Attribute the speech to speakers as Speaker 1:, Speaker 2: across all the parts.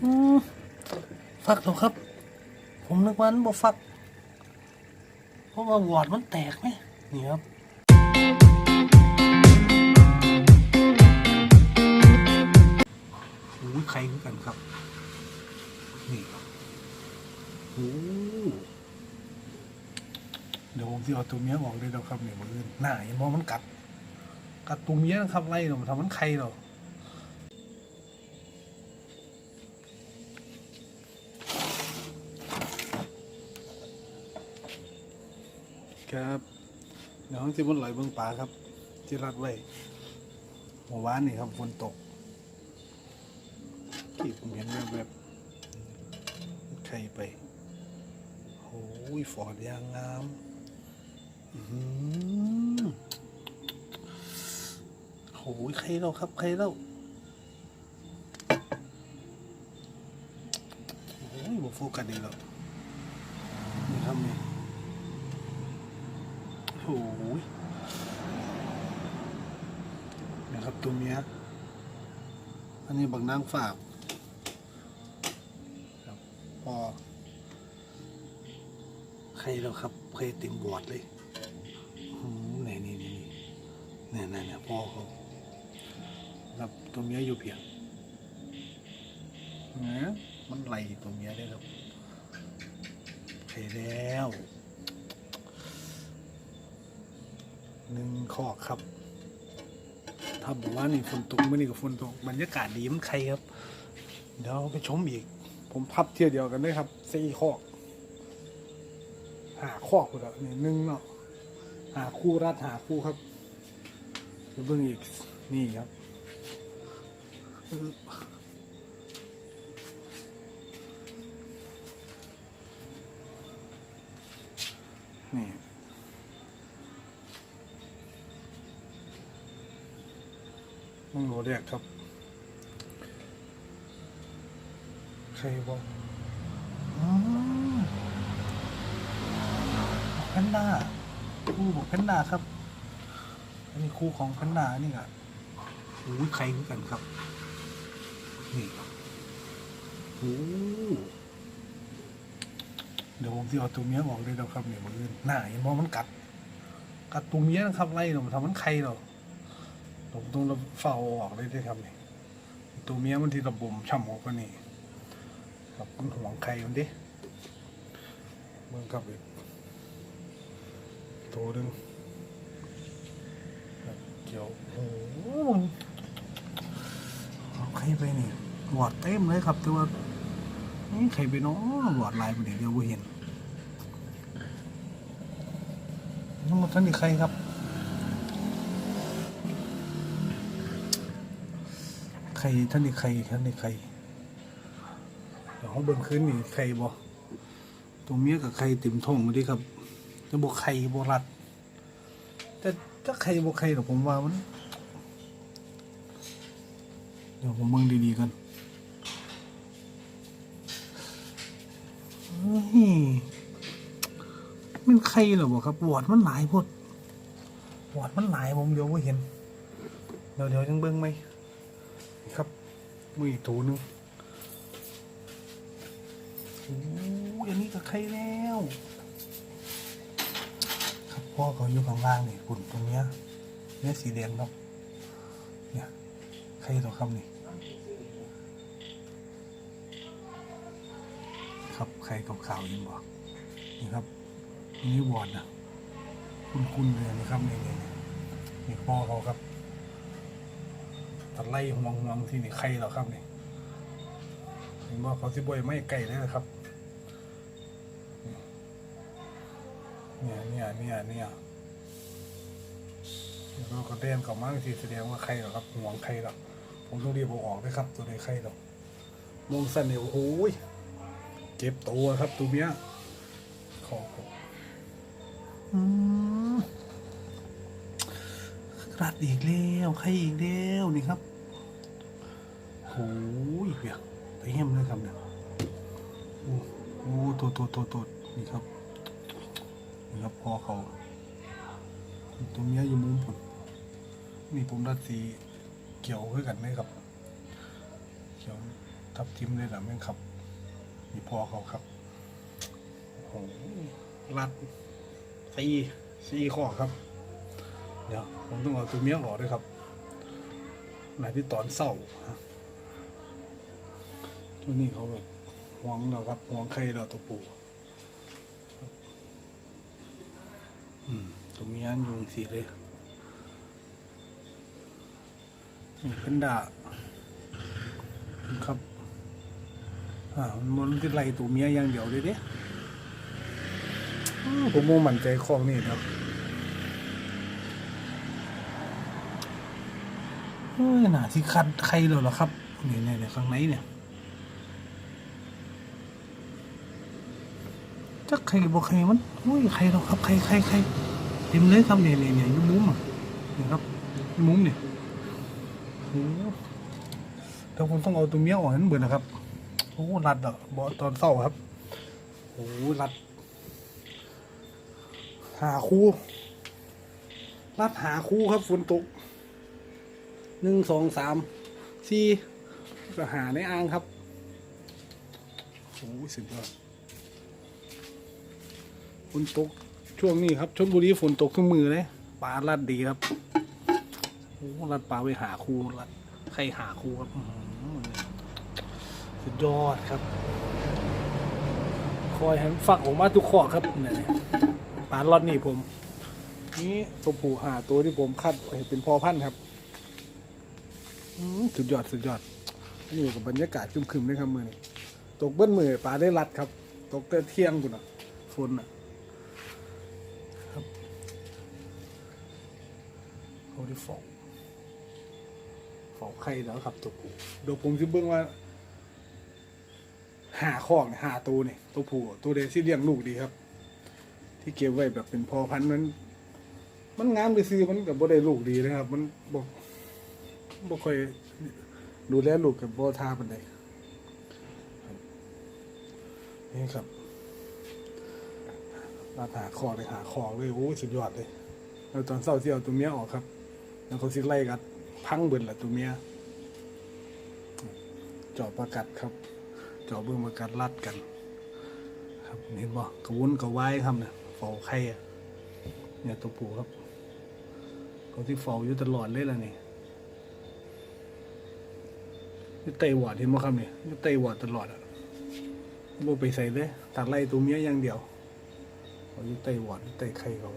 Speaker 1: ฟักเหรอครับ ผมนึกว่ามันบ่ฟัก เพราะว่าวอดมันแตกไหมนี่ครับโอ้ยใครคือกันครับ นี่โอ้เดี๋ยวผมจะเอาตัวเมียออกเลยแล้วครับเนี่ยมือหน้าเห็นบ่มันกัดกัดตัวเมียนะครับไล่หรอมันทำมันไข่หรอ ครับเดี๋ยวที่มันไหลเบื้องป่าครับ ที่รัดไว้เมื่อวานนี่ครับฝนตกที่ผมเห็นแบบๆใครไปโอ้ยฟอร์ดยางงามอื้อหือโอ้ยใครเราครับใครเราโอ้ยบ่โฟกัสดีแล้วนี่ครับนี่ย นะครับตัวเมียอันนี้บักนางฝากครับพอใครแล้วครับเคยเต็มบอดเลยนี่นี่นี่นี่นี่นี่พ่อเขาครับตัวเมียอยู่เพียงนะมันไหลตัวเมียได้ครับใครแล้ว หนึ่งขอกครับถ้าบอกว่านี่ฝนตกเมื่อนี่กับฝนตกบรรยากาศดีมันใครครับ เดี๋ยวไปชมอีก ผมพับเที่ยวเดียวกันเลยครับสี่ข้อหาข้อกูแล้วนี่หนึ่งเนาะหาคู่รัดหาคู่ครับเดี๋ยวเบิ่งอีกนี่ครับนี่มันโหล แรกครับ ใครบอกอืมบอกแพนด้าคู่บอกแพนด้าครับ อันนี้คู่ของแพนด้านี่อะโอ้ยใครคือกันครับ นี่โอ้เดี๋ยวผมจะเอาตัวเมียออกเลยแล้วครับเนี่ยมือหน้าเห็นว่ามันกัด กัดตัวเมียนะครับไล่หรอมันทำมันไข่หรอ ผมต้องเฝ้าออกเลยได้ครับนี่ตัวเมียมันที่ระบมช่ำออกก็นี่ครับมันห่วงใครมันดิเมืองกับอีกตัวหนึงเกี่ยวโอ้โหเอาใครไปนี่หวอดเต็มเลยครับแต่ว่านี่ใครไปเนาะหวอดลายไปเดี๋ยวเดียวเห็นทั้งหมดท่านนี่ใครครับ ใครท่านนี่ใครท่านนี่ใครเดี๋ยวเขาเบิ่งคืนนี่ไข่บ่ตัวเมียกับไข่เต็มท้องดิครับจะบอกไข่บรัด แต่ถ้าไข่บ่ไข่หรอผมว่ามัน เดี๋ยวผมเบิ่งดีๆกันมันไข่เหรอบ่ครับวอดมันหลายพดวอดมันหลายผมเดี๋ยวว่าเห็น เดี๋ยวเดี๋ยวจังเบิ่งไหม มืออีกตัวหนึงโอ้ยอันนี้ก็ไข่แล้ว ครับพ่อเขาอยู่ข้างล่างนี่ฝุ่นตรงเนี้ยเนี่ยสีแดงครับเนี่ยไข่ตัวครับนี่ครับไข่ขาวๆยินบอกนี่ครับนี่วอดนะ คุ้นๆเลยนะครับนี่นี่นี่นี่พ่อเขาครับ ตัดไล่ห่วงห่วงที่นี่ไข่แล้วครับนี่เห็นว่าเขาสิบวยไม่ไก่เลยนะครับ เนี่ยเนี่ยเนี่ยเนี่ยแล้วก็กระเด็นเข้ามาทีแสดงว่าใครหรอครับห่วงใครหรอผมต้องรีบออกด้วยครับ ตัวใดใครหรอกมองสั้นเนี่ยโอ้โหเจ็บตัวครับตัวเนี้ยขอรับอืมรัดอีกแล้วใครอีกแล้วนี่ครับ ยเปียกไปเหี้ยมเลยครับเนี่ยโอ้โหตัวตัวตัวตัวนี่ครับนี่ครับพอเขาตรงเนี้ยอยู่มุมผมนี่ผมรัดสีเขียวขึ้นกันไหมครับเขียวทับทิมเลยนะแม่งครับมีพอเขาครับโอ้โหรัดซีซีข้อครับ เดี๋ยวผมต้องเอาตัวเมียออกด้วยครับไหนที่ตอนเศร้าฮะ ตัวนี้เขาแบบห่วงเราครับห่วงใครเราตัวปูอืมตัวเมียยุงสีเลยนี่เป็นดาครับอ่ามันจะไล่ตัวเมียอย่างเดียวเลยเด้ผมโมมั่นใจคลองนี่ครับเฮ้ยหนาที่คัดใครเลยเหรอครับเนี่ยเนี่ยเนี่ยข้างในเนี่ย จักใครบอกใครมันโอ้ยใครหรอกครับใครใครใครเต็มเลยครับเนี่ยเนี่ยเนี่ยยุ่มุมอะเนี่ยครับยุ่มุมเนี่ยโอ้แต่ผมต้องเอาตัวเมียออกให้นเบื่อนะครับโอ้รัดอะบอตอนเศร้าครับโอ้รัด หาคู่รัดหาคู่ครับฝนตกหนึ่งสองสามสี่ก็หาในอ่างครับโอ้ยสุดยอด ฝนตกช่วงนี้ครับชลบุรีฝนตกขึ้นมือเลยปลาลัดดีครับโอ้ลัดปลาไปหาคูลัดใครหาคูครับสุดยอดครับ คอยหันฝักออกมาทุกข้อครับเนี่ยปลาลอดนี่ผม นี่ตัวผูหาตัวที่ผมคัดไว้เป็นพอพันธุ์ครับสุดยอดสุดยอดนี่กับบรรยากาศคึมๆเลยครับมือนี่ตกเบิ้ลมือปลาได้รัดครับ ตกแต่เที่ยงกุนอะฝนอะครับ เขาได้ฟอกฟอกไข่แล้วครับตัวผู้เดี๋ยวผมจะเบิ้งว่าหาข้องหาตัวนี่ตัวผู้ตัวเดซี่เลี้ยงลูกดีครับ ที่เก็บไว้แบบเป็นพอพันธุ์มันมันงามไปซื้อมันกับบ่ได้ลูกดีนะครับ มันบอกบ่ค่อยดูแลลูกกับบ่ทาปานใดนี่ครับมาหาคอเลยหาคอเลยโอ้สุดยอดเลยแล้วตอนเช้าที่เอาตัวเมียออกครับ แล้วเขาสิไล่กัดพังเบิดละตัวเมียเจาะประกัดครับ เจาะเบิ่งประกัดรัดกัน ครับเห็นบ่กระวนกระวายครับเนี่ยเฝ้าไข่เนี่ยตัวผู้ครับเขาที่เฝ้าอยู่ตลอดเลยล่ะนี่ยู่ไตหวันเห็นไหมครับเนี่ยยู่ไตหวันตลอดอะบ่ไปใส่เลยตัดไล่ตัวเมียอย่างเดียวเขาอยู่ไตหวันไตไข่เขา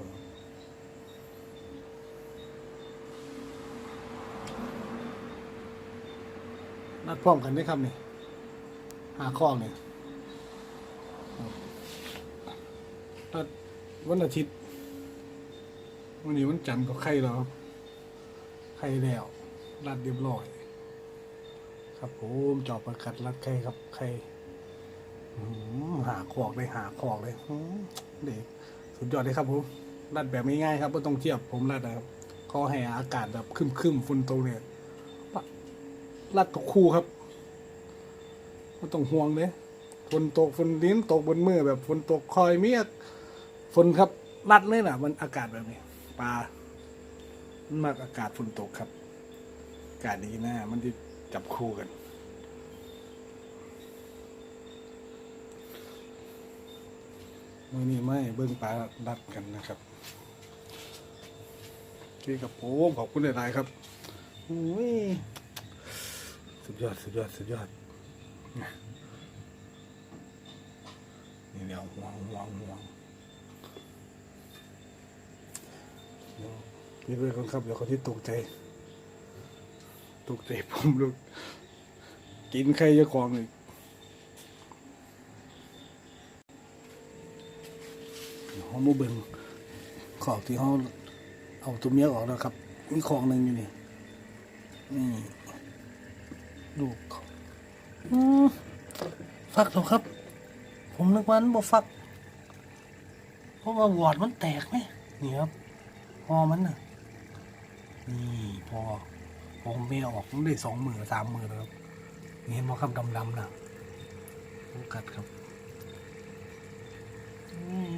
Speaker 1: นัดพร้อมกันได้ครับนี่หาข้อเนี่ยนัดวันอาทิตย์วันนี้วันจันทร์ก็ไข่แล้วครับไข่แล้วรัดเรียบร้อย ครับผมจอบประกัดรัดไข่ครับไข่หาขอกเลยหาขอกเลยเด็กสุดยอดเลยครับผมรัดแบบง่ายๆครับไม่ต้องเทียบผมรัดนะครับขอให้อากาศแบบคึมคึมๆฝุ่นตกเนี่ย รัดทุกคู่ครับไม่ต้องห่วงเลยฝนตกฝนลิ้นตกบนมือแบบฝนตกคอยเมียกฝนครับรัดเลยนะมันอากาศแบบนี้ปลามันมากอากาศฝนตกครับอากาศดีนะมันจะจับคู่กันมื่อนี้ไม่เบิ้งปลาดัดกันนะครับที่กับผมขอบคุณหลายๆครับอุ้ย สุดยอด สุดยอด สุดยอดนะนี่เดี๋ยวห่วงห่วงห่วงนี่ด้วยกันครับเดี๋ยวเขาที่ตกใจ ตกใจผมลูก กินใครจะของอีกเขาโมเบิงขอกที่เขาเอาตัวเมียออกแล้วครับ มีของหนึ่งอยู่นี่ นี่ ลูเขาอืมฟักแล้วครับ ผมนึกว่ามันบ่ฟัก เพราะว่าวอดมันแตกไหมนี่ครับ พอมันน่ะ นี่พออผมเมียออกมันได้สองมือสามมือแล้วครับนี่เห็นไหมครับดำๆนะโฟกัสครับ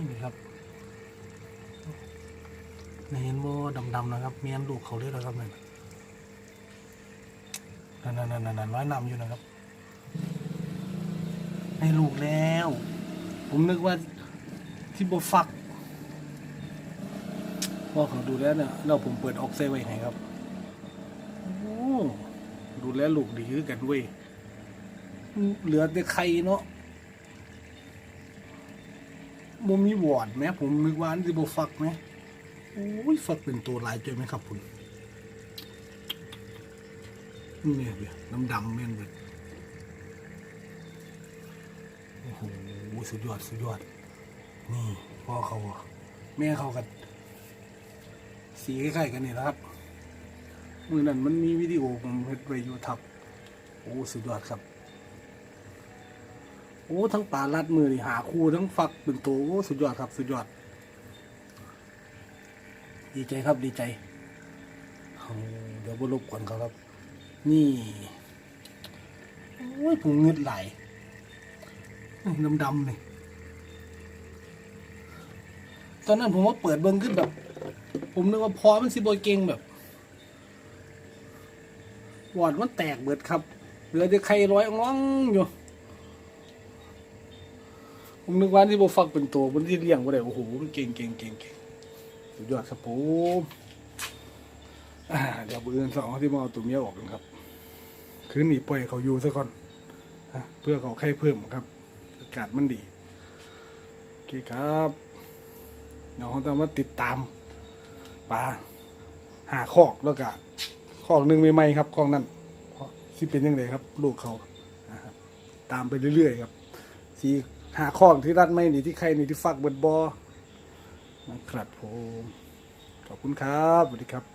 Speaker 1: นี่ครับนี่เห็นโมดำๆนะครับเมียนลูกเขาเรียกแล้วครับเนั่ย นนั่นนั่นนั่นว่ายน้ำอยู่นะครับให้ลูกแล้ว ผมนึกว่าที่บฟักพ่อเขาดูแล้วเนี่ยเราผมเปิดออกเซไว้ให้ครับโอ้ดูแลลูกดีคือกันเว้ยเหลือแต่ไข่เนาะบ่มีวอดไหมผมนึกว่าอันที่บฟักไหมโอ้ยฟักเป็นตัวลายเจอไหมครับคุณ นี่เนี่ยน้ำดำแม่นเบิดโอ้โหสุดยอดสุดยอด นี่พ่อเขาแม่เขากันสีคล้ายๆกันนี่แหละครับมือนั้นมันมีวิดีโอผมเฮ็ดไว้อยู่ทับ โอ้สุดยอดครับ โอ้ทั้งป่าลัดมือนี่หาคู่ทั้งฝักเป็นตัวโอ้สุดยอดครับ สุดยอด ดีใจครับดีใจเอาเดี๋ยวบรบกวนเขาครับ นี่โอ้ยผมเงืดไหลดำดำๆนี่ตอนนั้นผมว่าเปิดเบิ้งขึ้นแบบ ผมนึกว่าพอมันสิบอยเก่งแบบวอดมันแตกเบิดครับเหลือแต่ไข่ร้อยอ่องอยู่ผมนึกว่าที่โบฟักเป็นตัวมันที่เลี้ยงบ่ได้โอ้โหมันเก่งเก่งเก่งเก่งสุดยอดครับผมอ่าเดี๋ยวเบือนสองที่มาเอาตัวเมียออกกันครับ คืนนี้ปล่อยเขาอยู่ซะก่อนเพื่อเขาไข่เพิ่มครับ อากาศมันดีโอเคครับเดี๋ยวเราต้องมาติดตามปลาหาคอกแล้วก็คอกหนึ่งใหม่ๆครับคอกนั้นสิเป็นยังไงครับ ลูกเขาตามไปเรื่อยๆครับสีหาของที่รัดไม่นี่ที่ใครนี่ที่ฟักเบิดบอนะครับผมขอบคุณครับสวัสดีครับ